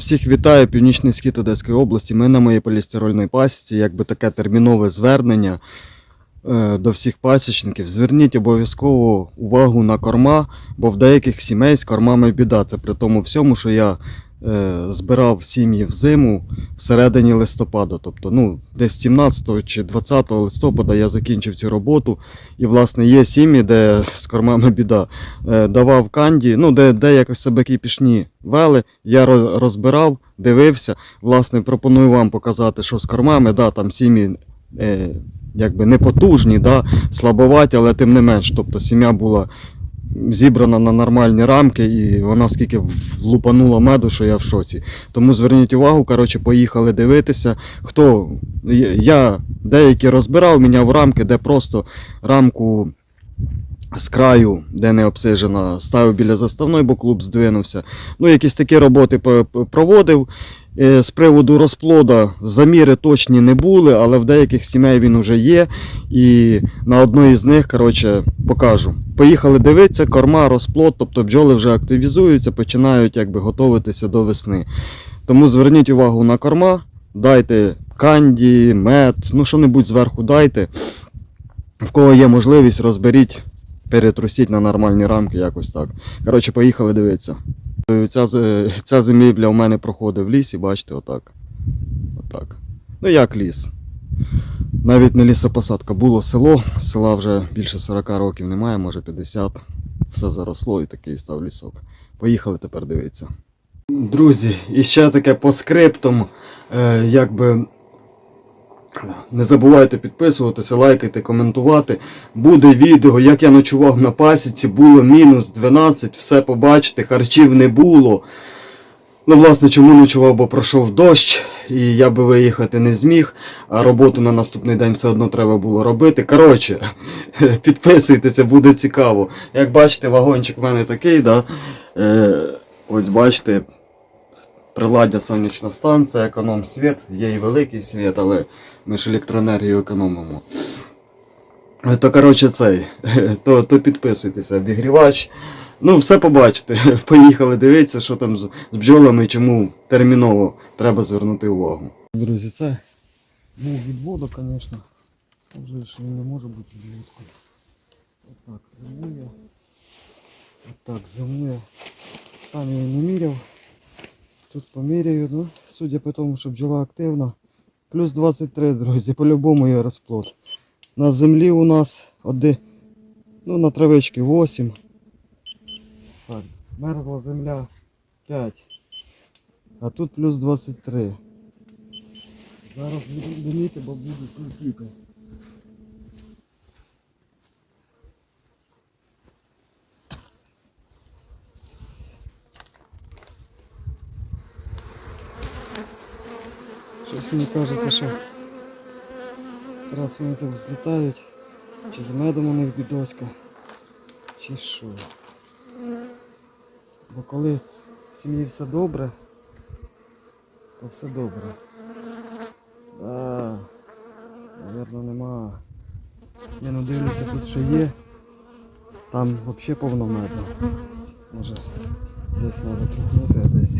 Всіх вітаю, Північний Схід Одеської області. Ми на моїй полістирольній пасіці, якби таке термінове звернення е, до всіх пасічників. Зверніть обов'язково увагу на корма, бо в деяких сімей з кормами біда. Це при тому всьому, що я збирав сім'ї в зиму всередині листопада. Тобто, ну, десь 17 чи 20 листопада я закінчив цю роботу. І, власне, є сім'ї, де з кормами біда. Е, давав канді, ну, де, де якось себе кіпішні вели, я розбирав, дивився. Власне, пропоную вам показати, що з кормами, да, там сім'ї е, якби не потужні, да, слабоваті, але тим не менш. Тобто сім'я була зібрана на нормальні рамки, і вона скільки влупанула меду, що я в шоці. Тому зверніть увагу, коротше, поїхали дивитися. Хто я- деякі розбирав, міняв рамки, де просто рамку з краю, де не обсижена, ставив біля заставної, бо клуб здвинувся. Ну, якісь такі роботи проводив. Е, З приводу розплода заміри точні не були, але в деяких сімей він вже є. І на одної з них, коротше, покажу. Поїхали дивитися, корма, розплод, тобто бджоли вже активізуються, починають якби готуватися до весни. Тому зверніть увагу на корма, дайте канді, мед, ну що-небудь зверху дайте. В кого є можливість, розберіть, перетрусіть на нормальні рамки, якось так. Коротше, поїхали дивитися. Ця, з- ця зимівля у мене проходить в лісі, бачите, отак. Отак. Ну як ліс? Навіть не лісопосадка. Було село, села вже більше 40 років немає, може 50. Все заросло і такий став лісок. Поїхали тепер дивитися. Друзі, і ще таке по скриптам, е, якби не забувайте підписуватися, лайкати, коментувати. Буде відео, як я ночував на пасіці, було мінус 12, все побачите, харчів не було. Ну, власне, чому ночував, бо пройшов дощ, і я би виїхати не зміг, а роботу на наступний день все одно треба було робити. Коротше, підписуйтеся, буде цікаво. Як бачите, вагончик в мене такий, да? Е, ось бачите, приладдя сонячна станція, економ світ, є і великий світ, але ми ж електроенергію економимо. То коротше цей, то, то підписуйтеся, обігрівач. Ну, все побачите. Поїхали дивитися, що там з бджолами і чому терміново треба звернути увагу. Друзі, це був відводок, звісно. Вже ж він не може бути відводком. Отак зимує. Отак зимує. Там я не міряв. Тут поміряю, ну, судя по тому, що бджола активна. Плюс 23, друзі, по-любому є розплод. На землі у нас один, ну на травичці 8. Так, мерзла земля 5. А тут плюс 23. Зараз будемо диміти, бо буду крутити. Щось мені кажеться, що раз вони так злітають, чи з медом у них бідоська, чи що. Бо коли в сім'ї все добре, то все добре. А, Навірно, нема. Я не дивлюся тут що є. Там взагалі повно меду. Може десь треба трухнути, а десь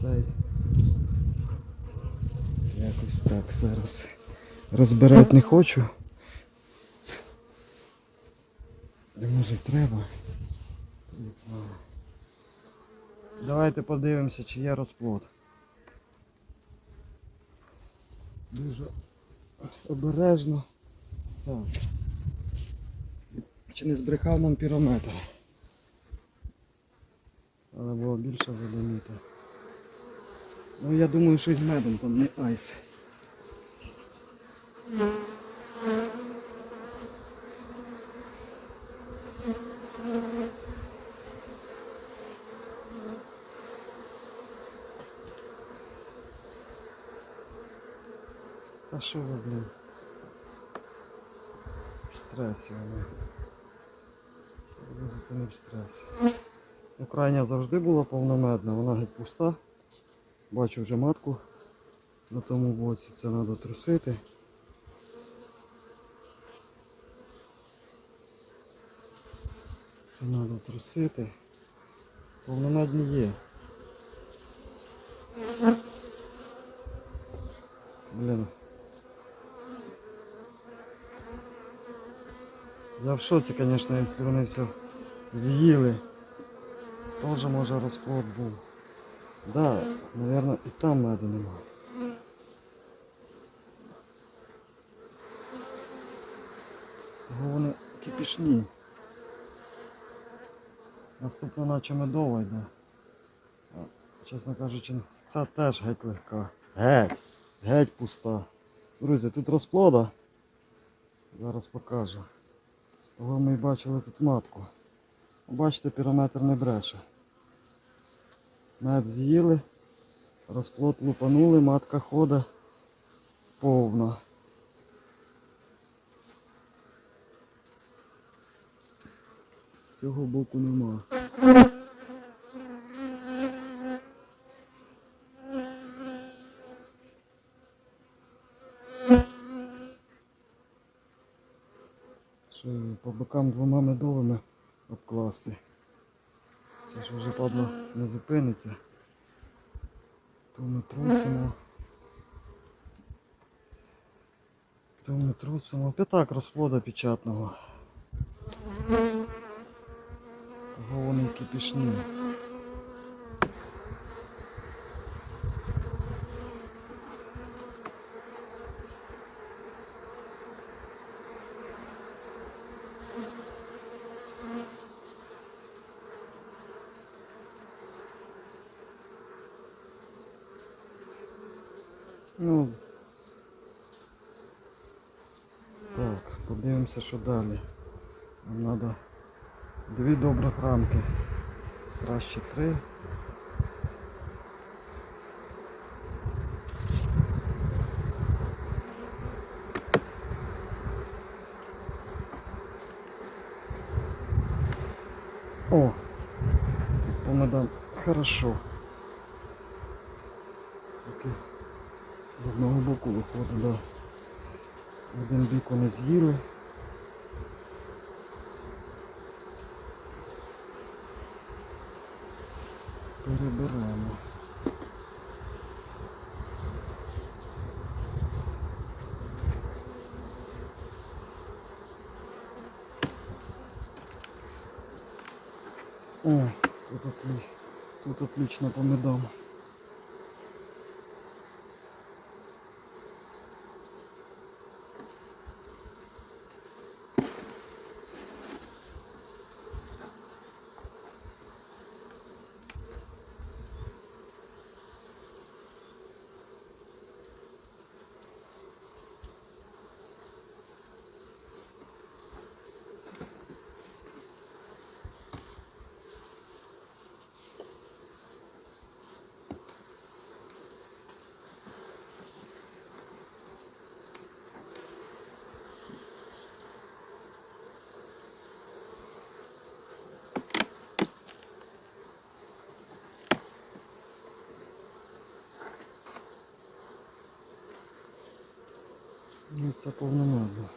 цей. Якось так зараз. Розбирати не хочу. А може й треба. Давайте подивимося, чи є розплод. Дуже обережно. Так. Чи не збрехав нам пірометр? Але було більше задиміти. Ну я думаю, що із медом там не айс. А що за блін? В стресі вони. Це не в стресі. Ну, завжди була повномедна, вона геть пуста. Бачу вже матку на тому боці, це треба трусити. Це треба трусити. Повномедні є. Блін. Я в шоці, звісно, якщо вони все з'їли. Тоже може розплод був. Да, наверное, і там меду нема. Бо вони кипішні. Наступно наче медова йде. Чесно кажучи, ця теж геть легка. Геть. Геть пуста. Друзі, тут розплода. Зараз покажу. Того ми й бачили тут матку. Бачите, пірометр не бреше. Мед з'їли, розплод лупанули, матка ходить повна. Цього боку нема. Ще по бокам двома медовими обкласти. Це ж вже падло не зупиниться. То ми трусимо. То ми трусимо. П'ятак розплода печатного. Того вони кипішні. Ну. Так, подивимося, що далі. Нам треба дві добрих рамки. Краще три. О! Помидам хорошо. Таки з одного боку виходить, да. Один бік вони з'їли. Переберемо. О, тут, отли... тут отлично по медам. Це повномедно.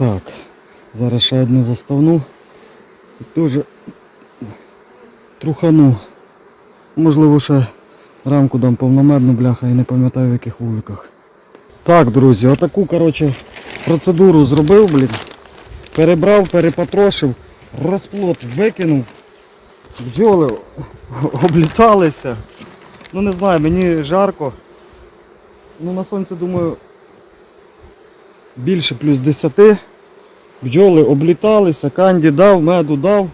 Так, зараз ще одну заставну. Дуже трухану. Можливо, ще рамку дам повномедну бляха і не пам'ятаю в яких вуликах. Так, друзі, отаку, коротше, процедуру зробив, блін. Перебрав, перепотрошив, розплод викинув. Бджоли обліталися. Ну не знаю, мені жарко. Ну на сонці, думаю, більше плюс 10. Бджоли обліталися, канді дав, меду дав,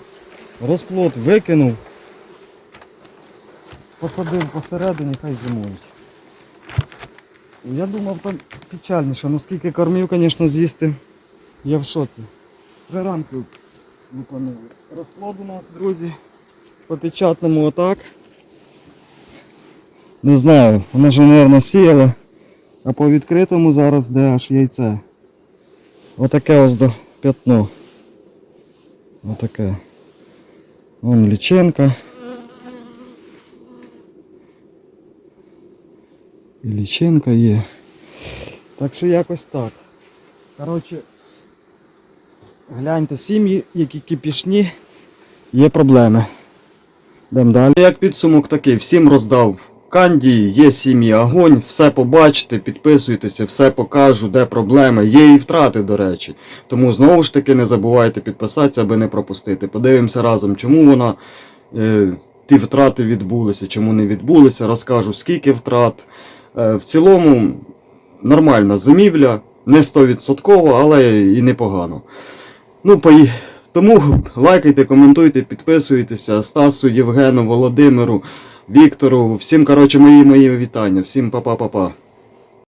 розплод викинув. Посадив посередині, хай зимують. Я думав там печальніше, ну скільки кормів, звісно, з'їсти. Я в шоці. Три рамки виконали. Розплод у нас, друзі. По печатному отак. Не знаю, вона ж, мабуть, сіяла. А по відкритому зараз де аж яйце. Отаке ось до п'ятно. Отаке. Вон лічинка. І лічинка є. Так що якось так. Коротше, гляньте сім'ї, які кипішні, є проблеми. Йдемо далі. Як підсумок такий, всім роздав. Канді, є сім'ї огонь, все побачите, підписуйтеся, все покажу, де проблеми. Є і втрати, до речі. Тому знову ж таки не забувайте підписатися, аби не пропустити. Подивимося разом, чому вона е, ті втрати відбулися, чому не відбулися. Розкажу, скільки втрат. Е, в цілому нормальна зимівля, не 100%, але і непогано. Ну, пої... Тому лайкайте, коментуйте, підписуйтеся. Стасу, Євгену, Володимиру, Віктору. Всім, коротше, мої мої вітання. Всім па-па-па-па.